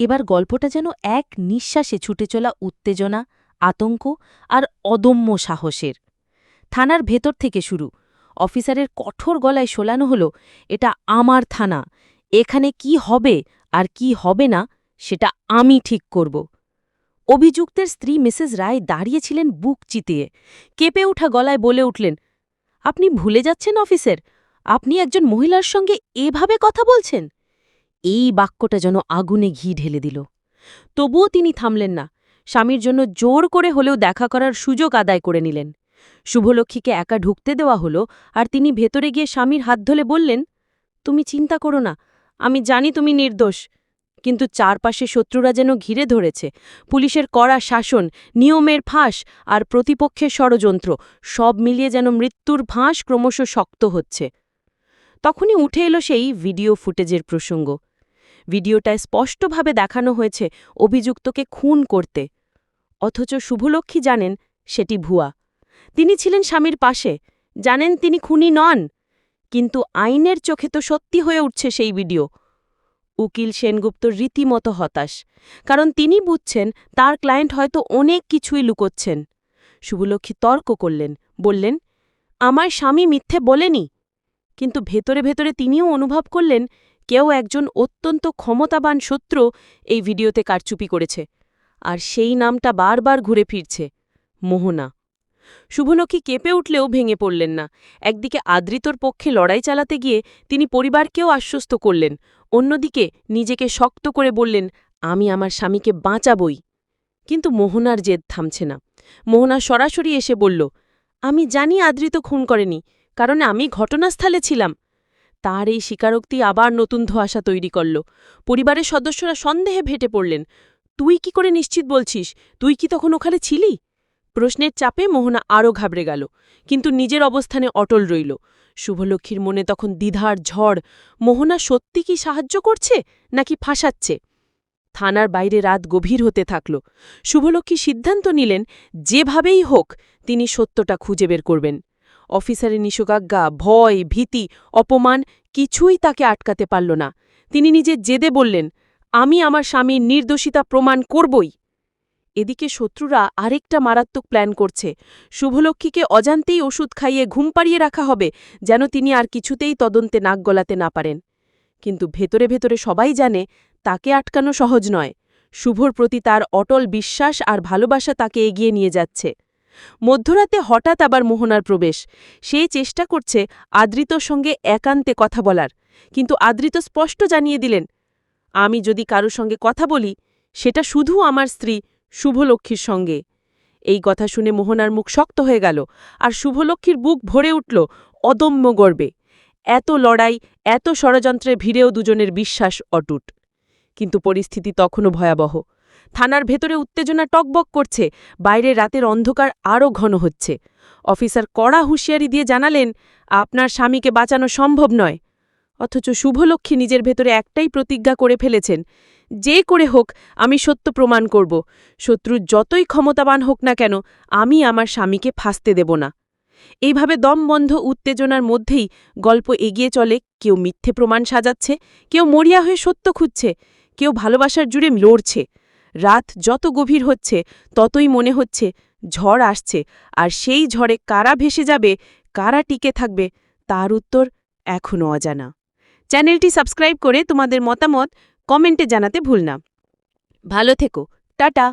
এবার গল্পটা যেন এক নিঃশ্বাসে ছুটে চলা উত্তেজনা, আতঙ্ক আর অদম্য সাহসের। থানার ভেতর থেকে শুরু। অফিসারের কঠোর গলায় শোলানো হলো, এটা আমার থানা। এখানে কি হবে আর কি হবে না, সেটা আমি ঠিক করব। অভিযুক্তের স্ত্রী মিসেস রায় দাঁড়িয়েছিলেন বুক চিতিয়ে। কেঁপে ওঠা গলায় বলে উঠলেন, আপনি ভুলে যাচ্ছেন, অফিসের। আপনি একজন মহিলার সঙ্গে এভাবে কথা বলছেন? এই বাক্যটা যেন আগুনে ঘি ঢেলে দিল। তবুও তিনি থামলেন না। স্বামীর জন্য জোর করে হলেও দেখা করার সুযোগ আদায় করে নিলেন। শুভলক্ষ্মীকে একা ঢুকতে দেওয়া হলো আর তিনি ভেতরে গিয়ে স্বামীর হাত ধরে বললেন, তুমি চিন্তা করো না, আমি জানি তুমি নির্দোষ, কিন্তু চারপাশে শত্রুরা যেন ঘিরে ধরেছে, পুলিশের কড়া শাসন, নিয়মের ফাঁস আর প্রতিপক্ষের ষড়যন্ত্র, সব মিলিয়ে যেন মৃত্যুর ভাঁস ক্রমশ শক্ত হচ্ছে। তখনই উঠে এলো সেই ভিডিও ফুটেজের প্রসঙ্গ। ভিডিওটায় স্পষ্টভাবে দেখানো হয়েছে অভিযুক্তকে খুন করতে। অথচ শুভলক্ষ্মী জানেন সেটি ভুয়া। তিনি ছিলেন স্বামীর পাশে, জানেন তিনি খুনি নন, কিন্তু আইনের চোখে তো সত্যি হয়ে উঠছে সেই ভিডিও। উকিল সেনগুপ্ত রীতিমতো হতাশ, কারণ তিনি বুঝছেন তার ক্লায়েন্ট হয়তো অনেক কিছুই লুকোচ্ছেন। শুভলক্ষ্মী তর্ক করলেন, বললেন, আমার স্বামী মিথ্যে বলেনি। কিন্তু ভেতরে ভেতরে তিনিও অনুভব করলেন কেউ একজন অত্যন্ত ক্ষমতাবান শত্রু এই ভিডিওতে কারচুপি করেছে। আর সেই নামটা বারবার ঘুরে ফিরছে, মোহনা। শুভলক্ষ্মী কেঁপে উঠলেও ভেঙে পড়লেন না। একদিকে আদৃতর পক্ষে লড়াই চালাতে গিয়ে তিনি পরিবারকেও আশ্বস্ত করলেন, অন্যদিকে নিজেকে শক্ত করে বললেন, আমি আমার স্বামীকে বাঁচাবই। কিন্তু মোহনার জেদ থামছে না। মোহনা সরাসরি এসে বলল, আমি জানি আদৃত খুন করেনি, কারণ আমি ঘটনাস্থলে ছিলাম। তার এই স্বীকারোক্তি আবার নতুন ধোয়াশা তৈরি করল। পরিবারের সদস্যরা সন্দেহে ভেটে পড়লেন, তুই কি করে নিশ্চিত বলছিস? তুই কি তখন ওখানে ছিলি? প্রশ্নের চাপে মোহনা আরও ঘাবড়ে গেল, কিন্তু নিজের অবস্থানে অটল রইল। শুভলক্ষ্মীর মনে তখন দ্বিধার ঝড়, মোহনা সত্যি কি সাহায্য করছে নাকি ফাঁসাচ্ছে? থানার বাইরে রাত গভীর হতে থাকল। শুভলক্ষ্মী সিদ্ধান্ত নিলেন, যেভাবেই হোক, তিনি সত্যটা খুঁজে বের করবেন। অফিসারের নিষেধাজ্ঞা, ভয়, ভীতি, অপমান কিছুই তাকে আটকাতে পারল না। তিনি নিজে জেদে বললেন, আমি আমার স্বামীর নির্দোষিতা প্রমাণ করবই। এদিকে শত্রুরা আরেকটা মারাত্মক প্ল্যান করছে। শুভলক্ষ্মীকে অজান্তেই ওষুধ খাইয়ে ঘুম পাড়িয়ে রাখা হবে, যেন তিনি আর কিছুতেই তদন্তে নাক গলাতে না পারেন। কিন্তু ভেতরে ভেতরে সবাই জানে, তাকে আটকানো সহজ নয়। শুভর প্রতি তার অটল বিশ্বাস আর ভালোবাসা তাকে এগিয়ে নিয়ে যাচ্ছে। মধ্যরাতে হঠাৎ আবার মোহনার প্রবেশ। সে চেষ্টা করছে আদৃতর সঙ্গে একান্তে কথা বলার, কিন্তু আদৃত স্পষ্ট জানিয়ে দিলেন, আমি যদি কারও সঙ্গে কথা বলি, সেটা শুধু আমার স্ত্রী শুভলক্ষ্মীর সঙ্গে। এই কথা শুনে মোহনার মুখ শক্ত হয়ে গেল, আর শুভলক্ষ্মীর বুক ভরে উঠল অদম্য গর্বে। এত লড়াই, এত ষড়যন্ত্রের ভিড়েও দুজনের বিশ্বাস অটুট। কিন্তু পরিস্থিতি তখনও ভয়াবহ। থানার ভেতরে উত্তেজনা টকবক করছে, বাইরে রাতের অন্ধকার আরও ঘন হচ্ছে। অফিসার কড়া হুঁশিয়ারি দিয়ে জানালেন, আপনার স্বামীকে বাঁচানো সম্ভব নয়। অথচ শুভলক্ষ্মী নিজের ভেতরে একটাই প্রতিজ্ঞা করে ফেলেছেন, যে করে হোক আমি সত্য প্রমাণ করব। শত্রু যতই ক্ষমতাবান হোক না কেন, আমি আমার স্বামীকে ফাঁসতে দেব না। এইভাবে দমবন্ধ উত্তেজনার মধ্যেই গল্প এগিয়ে চলে, কেউ মিথ্যে প্রমাণ সাজাচ্ছে, কেউ মরিয়া হয়ে সত্য খুঁজছে, কেউ ভালোবাসার জুড়ে লড়ছে। রাত যত গভীর হচ্ছে, ততই মনে হচ্ছে ঝড় আসছে, আর সেই ঝড়ে কারা ভেসে যাবে, কারা টিকে থাকবে, তার উত্তর এখনও অজানা। চ্যানেলটি সাবস্ক্রাইব করে তোমাদের মতামত কমেন্টে জানাতে ভুল না। ভালো থেকো, টাটা।